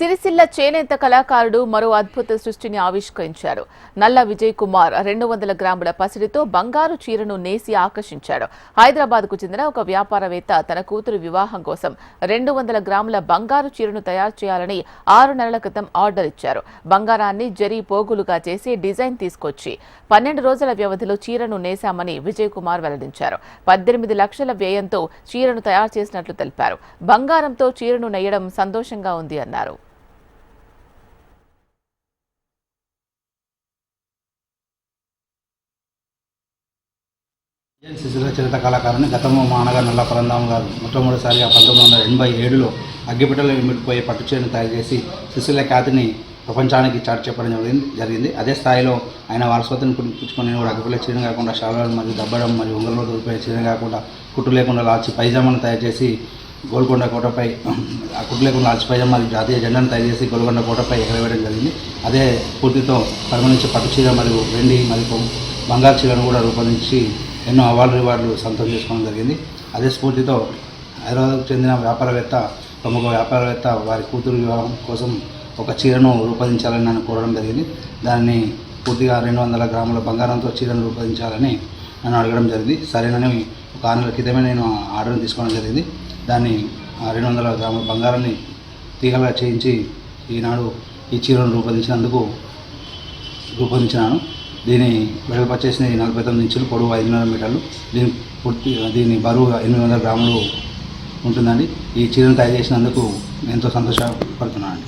సిరిసిల్ల చేనేత కళాకారుడు మరో అద్భుత సృష్టిని ఆవిష్కరించారు. నల్ల విజయ్ కుమార్ రెండు వందల గ్రాముల పసిడితో బంగారు చీరను నేసి ఆకర్షించాడు. హైదరాబాద్కు చెందిన ఒక వ్యాపారవేత్త తన కూతురు వివాహం కోసం రెండు వందల గ్రాముల బంగారు చీరను తయారు చేయాలని ఆరు నెలల క్రితం ఆర్డర్ ఇచ్చారు. బంగారాన్ని జరీ పోగులుగా చేసి డిజైన్ తీసుకొచ్చి పన్నెండు రోజుల వ్యవధిలో చీరను నేశామని విజయ్ కుమార్ వెల్లడించారు. పద్దెనిమిది లక్షల వ్యయంతో చీరను తయారు చేసినట్లు తెలిపారు. బంగారంతో చీరను నెయ్యడం సంతోషంగా ఉంది అన్నారు. శిశుల చరిత్ర కళాకారుని గతంలో మా అన్నగారు నల్ల పరందాం గారు మొట్టమొదటిసారిగా పంతొమ్మిది వందల ఎనభై ఏడులో అగ్గిపెట్టలో ఇమిడిపోయే పట్టు చీరను తయారు చేసి శిశుల ఖ్యాతిని ప్రపంచానికి చాటు చెప్పడం జరిగింది జరిగింది. అదే స్థాయిలో ఆయన వారసత్వం పుచ్చుకొని నేను కూడా అగ్గిపెట్టె చీరను కాకుండా షాలను మరియు దబ్బడం మరియు ఉంగరంలో దొరికిపోయే చీరను కాకుండా కుట్టు లేకుండా లాల్చి పైజామాను తయారు చేసి గోల్కొండ కోటపై ఆ కుట్టు లేకుండా లాల్చి పైజామా జాతీయ జెండాను తయారు చేసి గోల్కొండ కోటపై ఎగరవేయడం జరిగింది. అదే పూర్తితో పరిమళించే పట్టు చీర మరియు వెండి మరియు బంగారు చీరను కూడా రూపొందించి ఎన్నో అవార్డు రివార్డులు సొంతం చేసుకోవడం జరిగింది. అదే స్ఫూర్తితో హైదరాబాద్కు చెందిన వ్యాపారవేత్త ప్రముఖ వ్యాపారవేత్త వారి కూతురు వివాహం కోసం ఒక చీరను రూపొందించాలని నన్ను కోరడం జరిగింది. దాన్ని పూర్తిగా రెండు వందల గ్రాముల బంగారంతో చీరను రూపొందించాలని నన్ను అడగడం జరిగింది. సరేనని ఒక ఆరు నెలల క్రితమే నేను ఆర్డర్ తీసుకోవడం జరిగింది. దాన్ని రెండు వందల గ్రాముల బంగారాన్ని తీగలా చేయించి ఈనాడు ఈ చీరను రూపొందించినందుకు రూపొందించినాను. దీని వెడల్పు వచ్చేసి నలభై తొమ్మిది ఇంచులు పొడవు ఐదున్నర మీటర్లు. దీని పూర్తి దీని బరువు ఎనిమిది వందల గ్రాములు ఉంటుందండి. ఈ చీరను తయారు చేసినందుకు ఎంతో సంతోషపడుతున్నాను